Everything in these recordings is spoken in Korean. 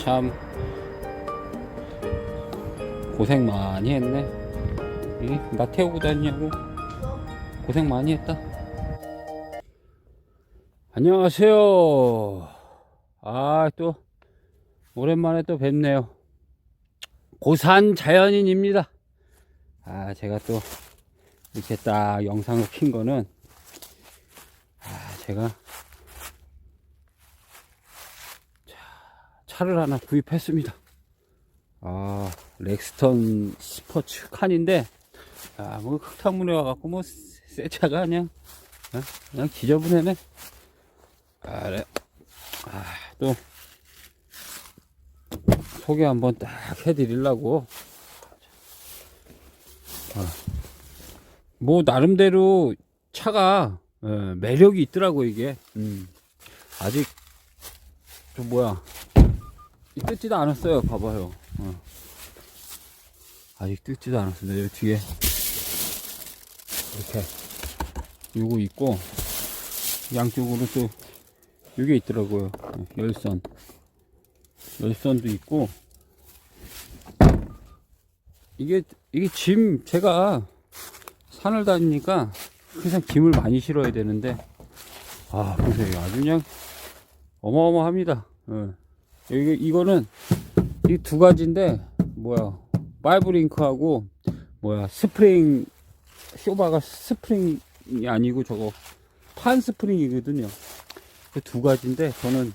참 고생 많이 했네. 이, 나 태우고 다니냐고 고생 많이 했다. 안녕하세요. 아, 또 오랜만에 또 뵙네요. 고산 자연인입니다. 아, 제가 또 이렇게 딱 영상을 킨 거는 아, 제가 차를 하나 구입했습니다. 아, 렉스턴 스포츠 칸인데 아, 뭐 흙탕물에 와갖고 뭐 새 차가 그냥 어? 그냥 지저분해네. 아, 그래. 아, 또 소개 한번 딱 해드리려고. 아, 뭐 나름대로 차가 예, 매력이 있더라고 이게. 음. 아직 좀 뭐야 이 뜯지도 않았어요. 봐봐요. 어. 아직 뜯지도 않았습니다. 여기 뒤에 이렇게 요거 있고 양쪽으로 또 요게 있더라고요. 어, 열선 열선도 있고 이게 이게 짐 제가 산을 다니니까 항상 짐을 많이 실어야 되는데 아 보세요 아주 그냥 어마어마합니다. 어. 여기 이거는 이 두 가지인데 뭐야 파이브 링크하고 뭐야 스프링 쇼바가 스프링이 아니고 저거 판 스프링이거든요. 그 두 가지인데 저는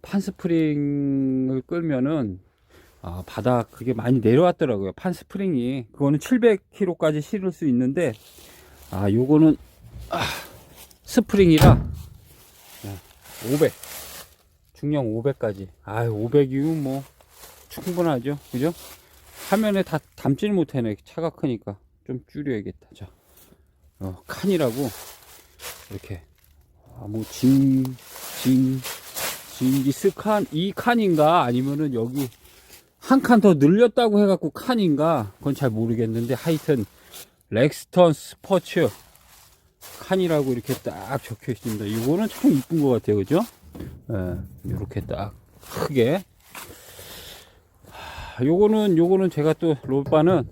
판 스프링을 끌면은 아, 바닥 그게 많이 내려왔더라고요. 판 스프링이 그거는 700kg까지 실을 수 있는데 아 요거는 아, 스프링이라 500 중량 500까지. 아 500이면 뭐 충분하죠. 그죠? 화면에 다 담지를 못해네. 차가 크니까. 좀 줄여야겠다. 자 어, 칸이라고 이렇게 아 뭐짐 짐 짐기 스 칸 이 칸인가? 아니면은 여기 한 칸 더 늘렸다고 해갖고 칸인가? 그건 잘 모르겠는데 하여튼 렉스턴 스포츠 칸이라고 이렇게 딱 적혀 있습니다. 이거는 참 이쁜 것 같아요, 그죠? 예, 이렇게 딱 크게. 하, 요거는 요거는 제가 또 롤바는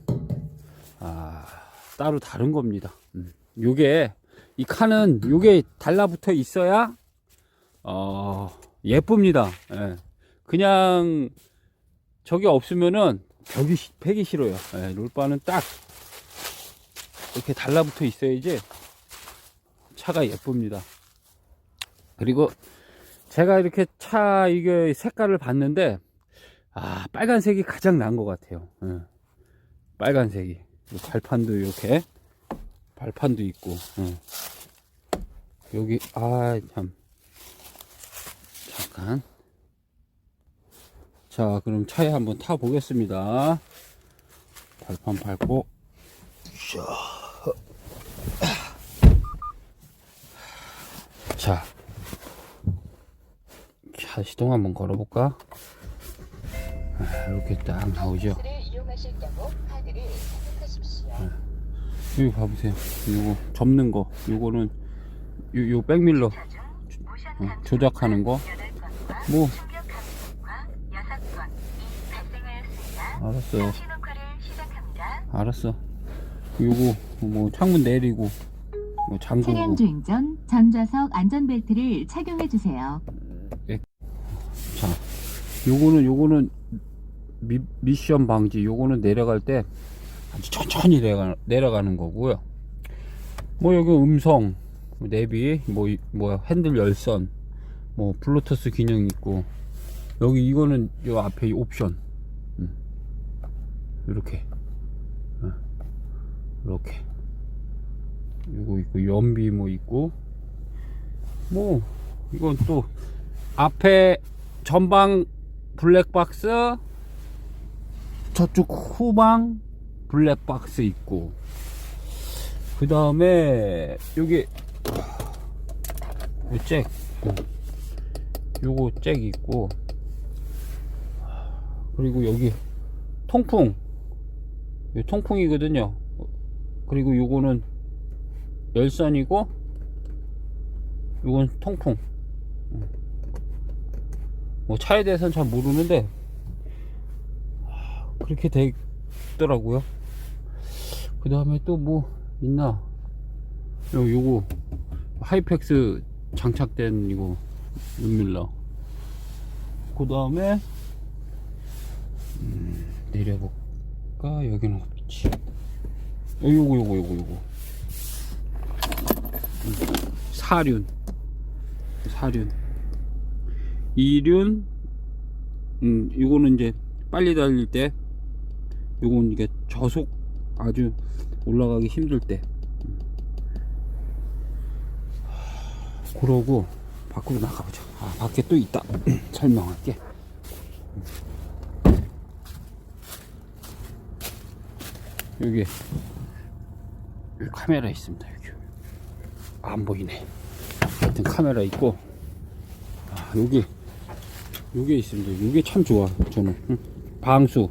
아 따로 다른 겁니다. 음, 요게 이 칸은 요게 달라붙어 있어야 어 예쁩니다. 예. 그냥 저게 없으면은 벽이 시- 팩이 싫어요. 예, 롤바는 딱 이렇게 달라붙어 있어야지 차가 예쁩니다. 그리고 제가 이렇게 차 이게 색깔을 봤는데 아 빨간색이 가장 나은 것 같아요. 예. 빨간색이 요 발판도 이렇게 발판도 있고 예. 여기 아 참 잠깐 자 그럼 차에 한번 타 보겠습니다. 발판 밟고 자, 차 시동 한번 걸어볼까? 아, 이렇게 딱 나오죠. 여기 봐보세요. 요거 접는 거, 요거는 요, 요 백밀러 어, 조작하는 거. 뭐 알았어요. 알았어. 요거 뭐 창문 내리고 뭐 차량 잠그고. 주행 전 전좌석 안전벨트를 착용해 주세요. 자, 요거는 요거는 미, 미션 방지. 요거는 내려갈 때 아주 천천히 내려가, 내려가는 거고요. 뭐 여기 음성, 뭐 내비, 뭐 이- 뭐야 핸들 열선, 뭐 블루투스 기능 있고 여기 이거는 요 앞에 이 옵션. 음. 이렇게, 어. 이렇게. 요거 있고 연비 뭐 있고 뭐 이건 또 앞에 전방 블랙박스 저쪽 후방 블랙박스 있고. 그 다음에 여기 요잭. 요거 잭 있고. 그리고 여기 통풍. 요 통풍이거든요. 그리고 요거는 열선이고 요건 통풍 뭐 차에 대해서는 잘 모르는데 그렇게 되더라고요. 그 다음에 또 뭐 있나? 요, 요거 하이펙스 장착된 이거 윤밀러. 그 다음에 음, 내려볼까? 여기는 없지. 어, 요거 요거 요거 요거. 음, 사륜. 사륜. 이륜. 음, 요거는 이제 빨리 달릴 때 요건 이게 저속 아주 올라가기 힘들 때. 그러고 밖으로 나가보자 아 밖에 또 있다. 설명할게. 여기 카메라 있습니다 여기. 안 보이네. 하여튼 카메라 있고. 아, 여기 요게 있습니다. 요게 참 좋아. 저는 응? 방수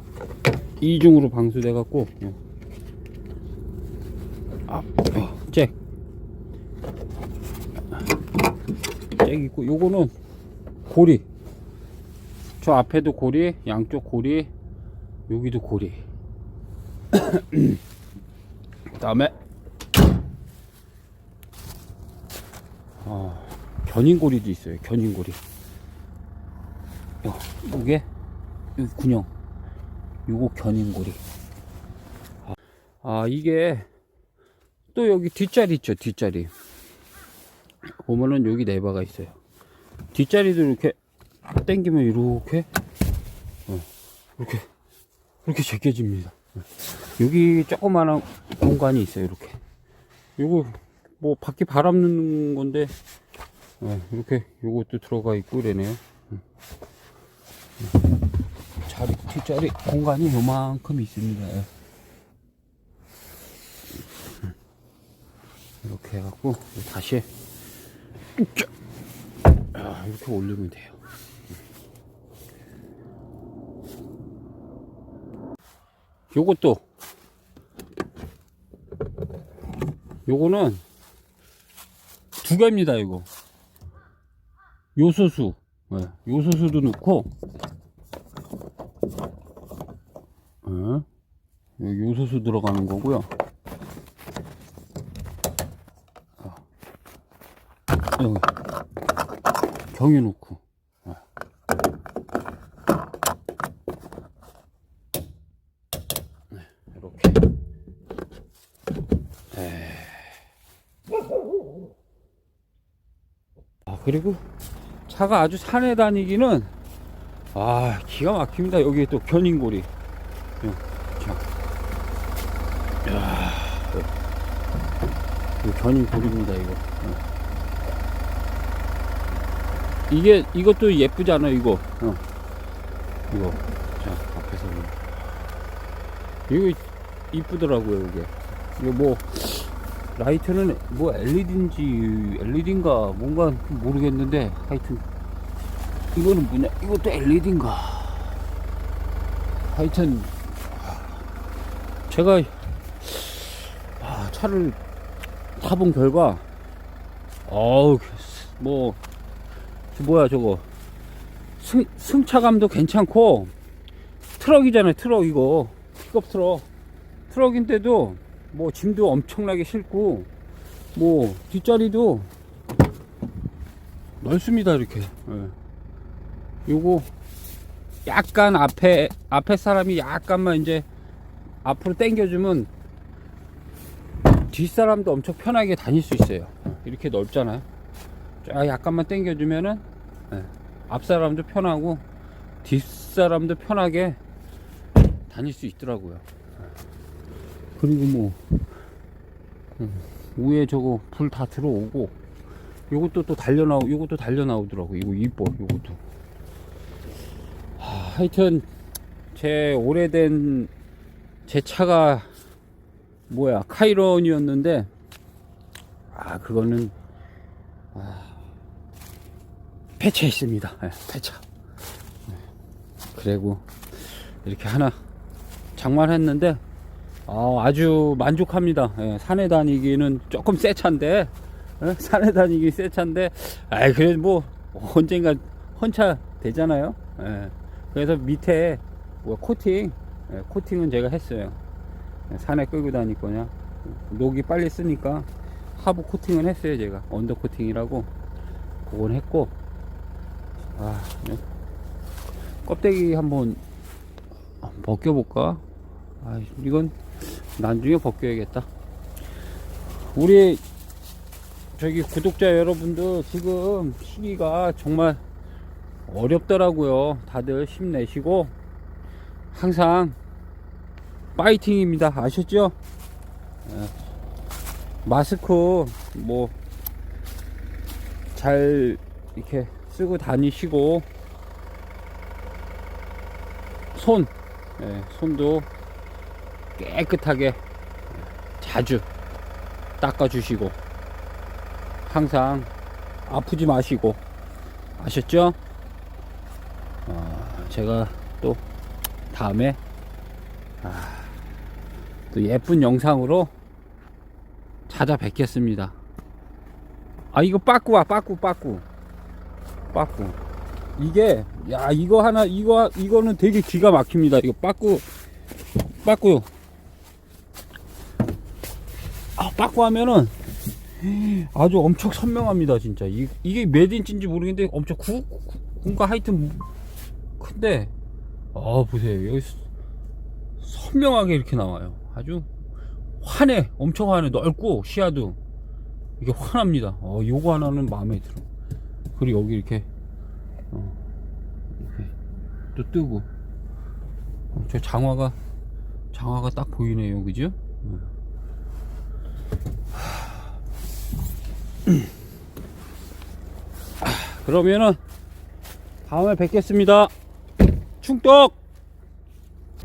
이중으로 방수 돼 갖고 아, 어, 잭. 잭 있고 요거는 고리. 저 앞에도 고리, 양쪽 고리, 여기도 고리. 그다음에 어, 견인고리도 있어요. 견인고리. 요, 요게 여기 군용. 요거 견인고리. 아, 아 이게 또 여기 뒷자리 있죠 뒷자리. 보면은 여기 네바가 있어요. 뒷자리도 이렇게 당기면 이렇게 어, 이렇게 이렇게 제껴집니다. 어. 여기 조그마한 공간이 있어요 이렇게. 요거 뭐 밖에 바람 넣는 건데 어, 이렇게 요것도 들어가 있고 이러네요 자리, 뒷자리 공간이 요만큼 있습니다. 예. 이렇게 해갖고 다시 쭉 아, 이렇게 올리면 돼요. 요것도 요거는 두 개입니다. 이거 요소수 예, 요소수도 넣고 어? 여기 요소수 들어가는 거고요. 어. 여기 경유 놓고 어. 네, 이렇게. 에. 아 그리고 차가 아주 산에 다니기는 아 기가 막힙니다. 여기 또 견인고리. 자, 야, 이거 견인 고리입니다 이거. 어. 이게 이것도 예쁘잖아 이거. 어. 이거 자 앞에서 보면. 이거 이쁘더라고요 이게. 이거 뭐 라이트는 뭐 LED인지 LED인가 뭔가 모르겠는데 하여튼 이거는 뭐냐 이것도 LED인가 하여튼 제가 아, 차를 타본 결과 어우 뭐저 뭐야 저거. 승, 승차감도 괜찮고 트럭이잖아요 트럭 이거. 픽업 트럭. 트럭인데도 뭐 짐도 엄청나게 싣고 뭐 뒷자리도 넓습니다 이렇게. 예. 요거 약간 앞에 앞에 사람이 약간만 이제 앞으로 당겨주면 뒷사람도 엄청 편하게 다닐 수 있어요. 이렇게 넓잖아요. 쫙 약간만 당겨주면은 예, 앞사람도 편하고 뒷사람도 편하게 다닐 수 있더라고요. 그리고 뭐 음, 위에 저거 불 다 들어오고 요것도 또 달려 나오 요것도 달려 나오더라고 이거 이뻐 요것도. 하, 하여튼 제 오래된 제 차가 뭐야 카이런이었는데 아 그거는 아, 폐차했습니다 예, 폐차 예. 그리고 이렇게 하나 장만했는데 아, 아주 만족합니다 예, 산에 다니기는 조금 새 차인데 예, 산에 다니기 새 차인데 아 그래도 뭐 언젠가 헌차 되잖아요 예. 그래서 밑에 뭐 코팅 예, 코팅은 제가 했어요. 예, 산에 끌고 다닐 거냐. 녹이 빨리 쓰니까 하부 코팅은 했어요, 제가. 언더 코팅이라고. 그건 했고. 아, 네. 껍데기 한번 벗겨볼까? 아, 이건 나중에 벗겨야겠다. 우리 저기 구독자 여러분들 지금 시기가 정말 어렵더라고요. 다들 힘내시고 항상 파이팅입니다. 아셨죠? 예. 마스크 뭐 잘 이렇게 쓰고 다니시고 손 예, 손도 깨끗하게 자주 닦아주시고 항상 아프지 마시고 아셨죠? 어, 제가 또 다음에 아, 또 예쁜 영상으로 찾아뵙겠습니다. 아 이거 빠꾸와 빠꾸 빠꾸 빠꾸 이게 야 이거 하나 이거 이거는 되게 기가 막힙니다. 이거 빠꾸 빠꾸요. 아 빠꾸 하면은 아주 엄청 선명합니다 진짜 이, 몇 인치인지 모르겠는데 엄청 구, 구 그러니까 하여튼 큰데 아 보세요 여기 스- 선명하게 이렇게 나와요 아주 환해 엄청 환해 넓고 시야도 이게 환합니다 어 요거 하나는 마음에 들어 그리고 여기 이렇게 어, 이렇게 또 뜨고 어, 저 장화가 장화가 딱 보이네요 그죠 어. 그러면은 다음에 뵙겠습니다. 충떡!